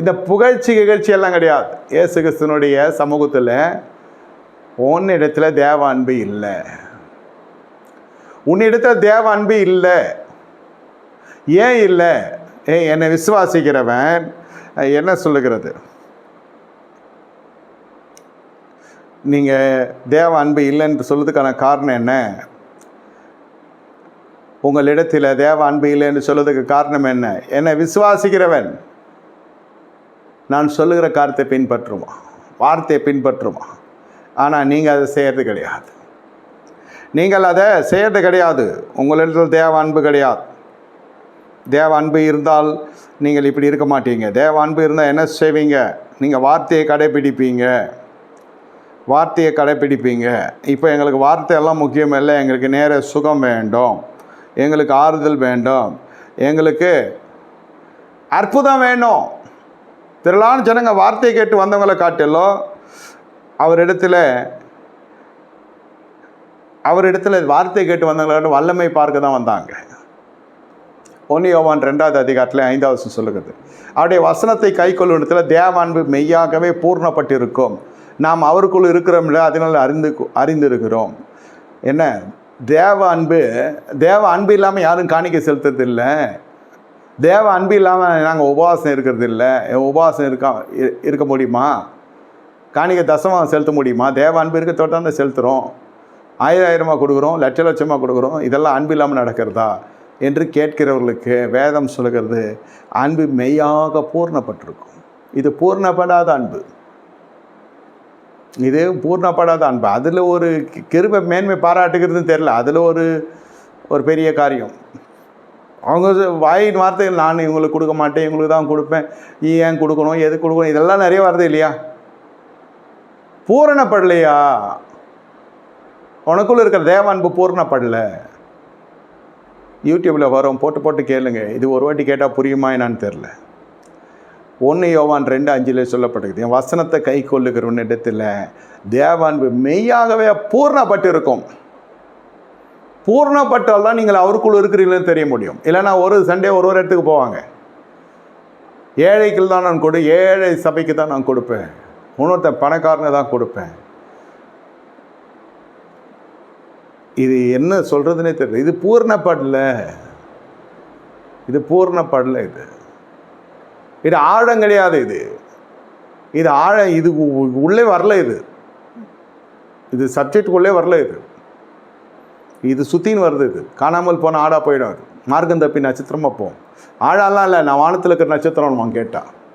இந்த புகழ்ச்சி கிகழ்ச்சி எல்லாம் கிடையாது. இயேசு கிறிஸ்துனுடைய சமூகத்தில் உன்னிடத்தில் தேவ அன்பு இல்லை. உன்னிடத்தில் தேவ அன்பு இல்லை. ஏன் இல்லை? ஏ என்னை விசுவாசிக்கிறவன் என்ன சொல்லுகிறது? நீங்கள் தேவ அன்பு இல்லைன்னு சொல்லுறதுக்கான காரணம் என்ன? உங்களிடத்தில் தேவ அன்பு இல்லைன்னு சொல்லுறதுக்கு காரணம் என்ன? என்னை விசுவாசிக்கிறவன். நான் சொல்லுகிற காரத்தை பின்பற்றுமா? வார்த்தையை பின்பற்றுவான் ஆனால் நீங்கள் அதை செய்கிறது கிடையாது. நீங்கள் அதை செய்கிறது கிடையாது. உங்களிடத்தில் தேவ அன்பு கிடையாது. தேவ அன்பு இருந்தால் நீங்கள் இப்படி இருக்க மாட்டீங்க. தேவ அன்பு இருந்தால் என்ன செய்வீங்க? நீங்கள் வார்த்தையை கடைப்பிடிப்பீங்க வார்த்தையை கடைப்பிடிப்பீங்க இப்போ எங்களுக்கு வார்த்தையெல்லாம் முக்கியம் இல்லை. எங்களுக்கு நேர சுகம் வேண்டும். எங்களுக்கு ஆறுதல் வேண்டும். எங்களுக்கு அற்புதம் வேணும். திரளான ஜனங்க வார்த்தையை கேட்டு வந்தவங்களை காட்டிலும் அவரிடத்துல அவரிடத்துல வார்த்தை கேட்டு வந்தவங்களோட வல்லமை பார்க்க தான் வந்தாங்க. ஒன்னு யோவான் ரெண்டாவது அதிகாரத்தில் ஐந்தாவது சொல்லுகிறது. அவருடைய வசனத்தை கை கொள்ளும் தேவ அன்பு மெய்யாகவே பூர்ணப்பட்டிருக்கும். நாம் அவருக்குள் இருக்கிறோம்ல அதனால் அறிந்து அறிந்திருக்கிறோம். என்ன? தேவ அன்பு தேவ அன்பு இல்லாமல் யாரும் காணிக்க செலுத்துறது இல்லை தேவ அன்பு இல்லாமல் நாங்கள் உபவாசம் இருக்கிறது இல்லை உபவாசம் இருக்கா இ- இருக்க முடியுமா? காணிக்க தசமாக செலுத்த முடியுமா? தேவ அன்பு இருக்க தான் செலுத்துகிறோம் ஆயிரம் ஆயிரமாக கொடுக்குறோம் லட்ச லட்சமாக கொடுக்குறோம் இதெல்லாம் அன்பு இல்லாமல் நடக்கிறதா? என்று கேட்கிறவர்களுக்கு வேதம் சொல்கிறது அன்பு மெய்யாக பூர்ணப்பட்டிருக்கும். இது பூர்ணப்படாத அன்பு. இது பூர்ணப்படாத அன்பு. அதில் ஒரு கிருப மேன்மை பாராட்டுகிறதுன்னு தெரில அதில் ஒரு ஒரு பெரிய காரியம். அவங்க வாயின் வார்த்தைகள் நான் இவங்களுக்கு கொடுக்க மாட்டேன் இவங்களுக்கு தான் கொடுப்பேன். நீ ஏன் கொடுக்கணும் எது கொடுக்கணும் இதெல்லாம் நிறைய வருது இல்லையா? பூரணப்படலையா? உனக்குள்ள இருக்கிற தேவ அன்பு பூரணப்படல யூடியூப்பில் வரும் போட்டு போட்டு கேளுங்க. இது ஒரு வாட்டி கேட்டால் புரியுமா என்னான்னு தெரில ஒன்று யோவான் ரெண்டு அஞ்சில் சொல்லப்பட்டிருக்குது என் வசனத்தை கை கொள்ளுகிறவன் இடத்துல தேவான்பு மெய்யாகவே பூர்ணப்பட்டிருக்கும். பூர்ணப்பட்டால் தான் நீங்கள் அவருக்குள் இருக்கிறீங்களன்னு தெரிய முடியும். இல்லைனா ஒரு சண்டே ஒரு ஒரு இடத்துக்கு போவாங்க. ஏழைக்கு தான் நான் கொடு ஏழை சபைக்கு தான் நான் கொடுப்பேன். இன்னொருத்தன் பணக்காரனை தான் கொடுப்பேன். இது என்ன சொல்கிறதுனே தெரியல. இது பூர்ணப்படல இது பூர்ணப்படல இது. இது ஆழம் கிடையாது இது. இது ஆழம் இது உள்ளே வரல இது. இது சப்ஜெக்டுக்குள்ளே வரல இது. இது சுற்றின்னு வருது இது. காணாமல் போனால் ஆடாக போயிடும் அது. மார்க்கம் தப்பி நட்சத்திரமாக போகும். ஆழாலாம் இல்லை நான் வானத்தில் இருக்கிற நட்சத்திரம் அவன் கேட்டான்